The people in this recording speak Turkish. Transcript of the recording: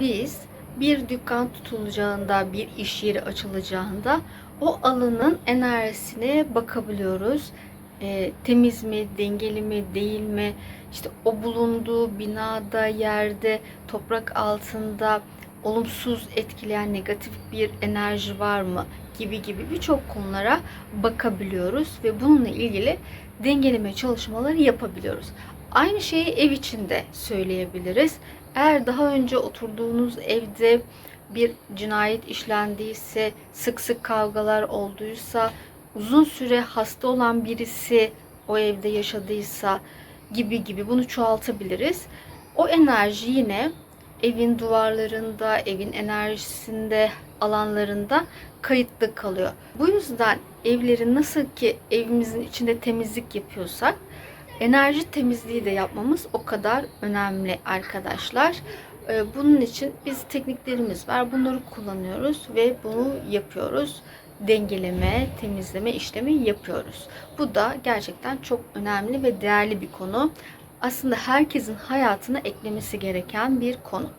biz bir dükkan tutulacağında, bir iş yeri açılacağında o alanın enerjisine bakabiliyoruz. E, temiz mi, dengeli mi, değil mi? İşte o bulunduğu binada, yerde, toprak altında olumsuz etkileyen negatif bir enerji var mı gibi gibi birçok konulara bakabiliyoruz ve bununla ilgili dengeleme çalışmaları yapabiliyoruz. Aynı şeyi ev içinde söyleyebiliriz. Eğer daha önce oturduğunuz evde bir cinayet işlendiyse, sık sık kavgalar olduysa, uzun süre hasta olan birisi o evde yaşadıysa gibi gibi bunu çoğaltabiliriz. O enerji yine evin duvarlarında, evin enerjisinde, alanlarında kayıtlı kalıyor. Bu yüzden evleri nasıl ki evimizin içinde temizlik yapıyorsak enerji temizliği de yapmamız o kadar önemli arkadaşlar. Ee, Bunun için biz tekniklerimiz var. Bunları kullanıyoruz ve bunu yapıyoruz. Dengeleme, temizleme işlemi yapıyoruz. Bu da gerçekten çok önemli ve değerli bir konu. Aslında herkesin hayatına eklemesi gereken bir konu.